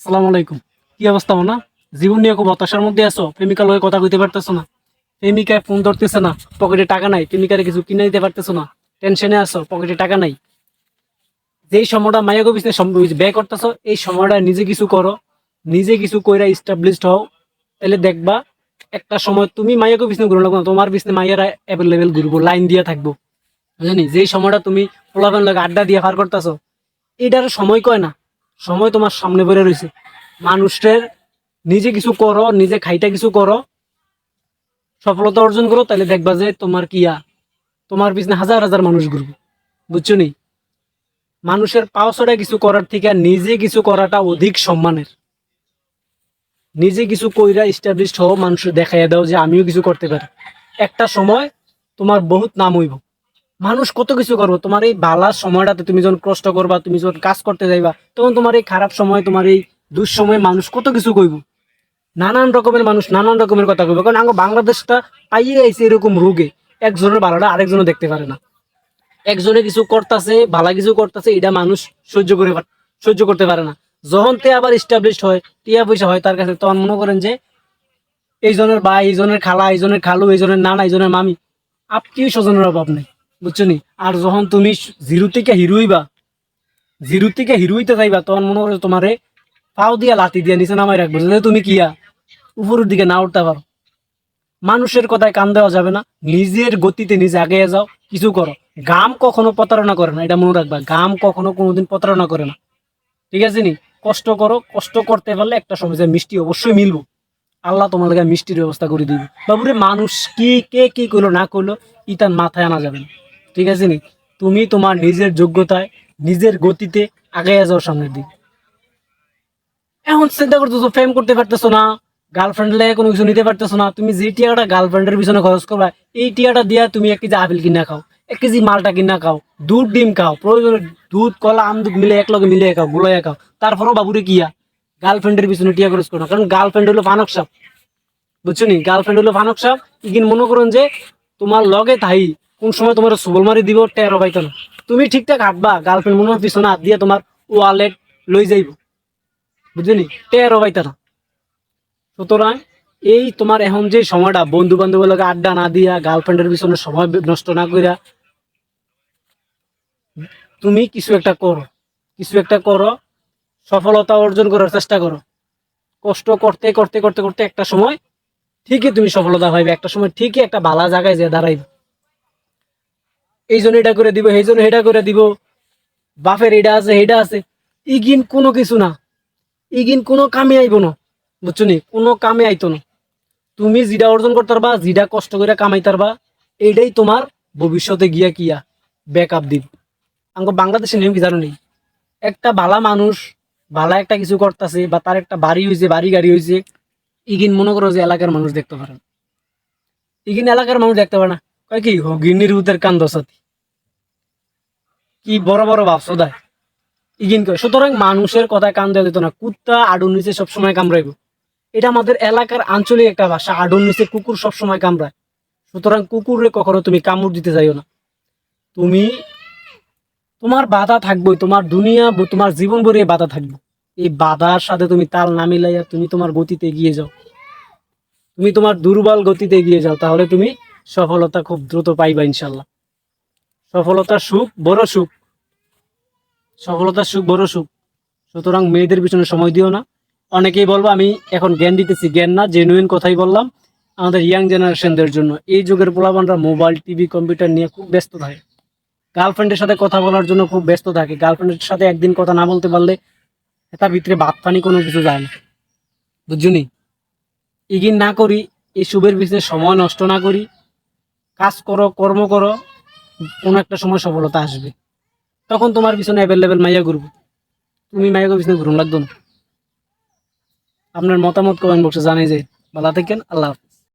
সালাম আলাইকুম। কি অবস্থা না জীবন নিয়ে খুব হতাশার মধ্যে আছো। প্রেমিকার লগে কথা কইতে পারতেছো না। প্রেমিকায় ফোন ধরতেছে না। পকেটে টাকা নাই। প্রেমিকারে কিছু কিনে দিতে পারতেছো না। টেনশনে আছো। পকেটে টাকা নাই। যেই সময়টা মায়া গবিসে ব্যয় করতেছো এই সময়টা নিজে কিছু করো। নিজে কিছু কইরা ইস্টাবলিশড হও। তাহলে দেখবা একটা সময় তুমি মায়াকে বিছনে ঘুরো লাগবে না, তোমার বিছনে মাইয়ারা অ্যাভেলেবেল ঘুরবো লাইন দিয়ে থাকব। বুঝলি যেই সময়টা তুমি পোলাবেন লাগে আড্ডা দিয়ে পার করতেছো এটার সময় কয় না? সময় তোমার সামনে বেড়ে রয়েছে। মানুষের নিজে কিছু করো, নিজে খাইটা কিছু করো, সফলতা অর্জন করো, তাহলে দেখবা যে তোমার কিয়া তোমার পিছনে হাজার হাজার মানুষ ঘুরবে। বুঝছ নি? মানুষের পাওসটা কিছু করার থেকে নিজে কিছু করাটা অধিক সম্মানের। নিজে কিছু কইরা ইস্টাবলিশড হও মানুষ দেখাইয়া দাও যে আমিও কিছু করতে পারি। একটা সময় তোমার বহুত নাম হইব। মানুষ কত কিছু করব? তোমার এই বালার সময়টাতে তুমি যখন কষ্ট করবা, তুমি যখন কাজ করতে যাইবা, তখন তোমার এই খারাপ সময়, তোমার এই দুঃসময়ে মানুষ কত কিছু কইব? নানান রকমের মানুষ নানান রকমের কথা কইব। কারণ বাংলাদেশটা পাইয়ে আইছে এরকম রোগে। একজনের ভালোটা আরেকজনে দেখতে পারে না। একজনে কিছু করতেছে ভালো কিছু করতেছে, এটা মানুষ সহ্য করে সহ্য করতে পারে না। যখন তে আবার ইস্টাবলিশড হয়, টিয়া পয়সা হয় তার কাছে, তখন মনে করেন যে এই জনের ভাই এই খালা এই জনের খালু এই জনের নানা এই জনের মামি আত্মীয় স্বজনের অভাব নেই। বুঝছ নি আর যখন তুমি জিরো থেকে হিরো হইবা জিরো থেকে হিরো হইতে যাইবা, তখন মনে করো তোমারে পাও দিয়া লাতি দিয়া নিচে নামাই রাখব যে তুমি কিয়া? উপরের দিকে না উঠতে পারো মানুষের কথায় কান দেওয়া যাবে না। নিজের গতিতে নিজে আগে যাও। কিছু করো। গাম কখনো প্রতারণা করে না। এটা মনে রাখবা। গাম কখনো কোনোদিন প্রতারণা করে না। ঠিক আছে নি? কষ্ট করো। কষ্ট করতে পারলে একটা সময় যে মিষ্টি অবশ্যই মিলবো। আল্লাহ তোমার মিষ্টির ব্যবস্থা করে দিবে। বাবুরে মানুষ কি, কে কি করল, না করল ইতার মাথায় আনা যাবে না। ঠিক আছে নি? তুমি তোমার নিজের যোগ্যতায়, নিজের গতিতে আগে যাও সামনের দিকে। এখন চিন্তা করতেছো প্রেম করতে পারতেছো না গার্লফ্রেন্ড লেগে কোনো কিছু নিতে পারতেছো না, তুমি যে টিয়াটা গার্লফ্রেন্ডের পিছনে খরচ করবা, এই টিয়াটা দিয়া তুমি এক কেজি আপেল কিনা খাও, এক কেজি মালটা কিনা খাও, দুধ, ডিম খাও, প্রয়োজনে দুধ, কলা, আম, দুধ মিলে একলগে মিলে খাও, গুলাইয়া খাও, তারপরও বাবুরে কিয়া? গার্লফ্রেন্ডের পিছনে টিয়া খরচ করো কারণ গার্লফ্রেন্ড হলো ফানক সাপ। বুঝছ নি? গার্লফ্রেন্ড হলো ফানক সাপ। ইগিন মনে করুন যে তোমার লগে তাই কোন সময় তোমার সুবল মারি দিব, টেরো পাইতো না। তুমি ঠিকঠাক হাঁটবা গার্লফ্রেন্ড মনে হয় পিছনে হাত দিয়ে তোমার ওয়ালেট লই যাইব। বুঝলি? টেরো পাইতো না। সুতরাং এই তোমার এখন যে সময়টা বন্ধু বান্ধবের লগে আড্ডা না দিয়া গার্লফ্রেন্ডের পিছনে সময় নষ্ট না কইরা, তুমি কিছু একটা করো। কিছু একটা করো, সফলতা অর্জন করার চেষ্টা করো। কষ্ট করতে করতে করতে করতে একটা সময় ঠিকই তুমি সফলতা পাইবে, একটা সময় ঠিকই একটা ভালো জায়গায় যে দাঁড়াইবে। এই জন্য এটা করে দিব এই জন্য এটা করে দিব। বাপের এটা আছে এটা আছে। ইগিন কোনো কিছু না। ইগিন কোনো কামে আইব না, বুঝছ নি? কোনো কামে আইতো না। তুমি যেটা অর্জন করতে পারবা, যেটা কষ্ট করে কামাই পারবা এইটাই তোমার ভবিষ্যতে গিয়া কিয়া ব্যাক আপ দিব। আমাকে বাংলাদেশে নিয়ম কি জানো নেই একটা ভালা মানুষ, ভালা একটা কিছু করতেছে বা তার একটা বাড়ি হয়েছে বাড়ি গাড়ি হয়েছে ইগিন মনে করো যে এলাকার মানুষ দেখতে পারে ইগিন এলাকার মানুষ দেখতে পারে না। কয় কি গিন্নির কান্দ সাথী কি বড় বড় ভাবছ ইগিন কয়, সুতরাং মানুষের কথায় কান দেওয়া যেত না, কুত্তা আডুর নিচে সবসময় কামড়াইব। এটা আমাদের এলাকার আঞ্চলিক একটা ভাষা, আডুর নিচে কুকুর সবসময় কামড়ায়। সুতরাং কুকুরে কখনো তুমি কামড় দিতে যাইও না। তুমি, তোমার বাধা থাকবে তোমার দুনিয়া, তোমার জীবন ভরে বাধা থাকবে। এই বাধার সাথে তুমি তাল না মিলাইয়া তুমি তোমার গতিতে এগিয়ে যাও। তুমি তোমার দুর্বল গতিতে এগিয়ে যাও, তাহলে তুমি সফলতা খুব দ্রুত পাইবা ইনশাল্লাহ সফলতা সুখ, বড় সুখ। সফলতা সুখ, বড় সুখ। সুতরাং মেয়েদের পিছনে সময় দিও না। অনেকেই বলব, আমি এখন জ্ঞান দিতেছি, জ্ঞান না জেনুইন কথাই বললাম। আমাদের ইয়াং জেনারেশনদের জন্য। এই যুগের পোলাপানরা মোবাইল টিভি কম্পিউটার নিয়ে খুব ব্যস্ত থাকে। গার্লফ্রেন্ডের সাথে কথা বলার জন্য খুব ব্যস্ত থাকে। গার্লফ্রেন্ডের সাথে একদিন কথা না বলতে পারলে তার ভিতরে ভাত পানি কোনো কিছু যায় না। বুঝছনি ইগিন না করি, এই শুভের পিছনে সময় নষ্ট না করি। কাজ করো, কর্ম করো, কোনো একটা সময় সফলতা আসবে। তখন তোমার পিছনে অ্যাভেলেবেল মাইয়া ঘুরবো। তুমি মাইয়া পিছনে ঘুরুন, লাগতো না। আপনার মতামত কমেন্ট বক্সে জানাই যে, ভালো থাকেন, আল্লাহ।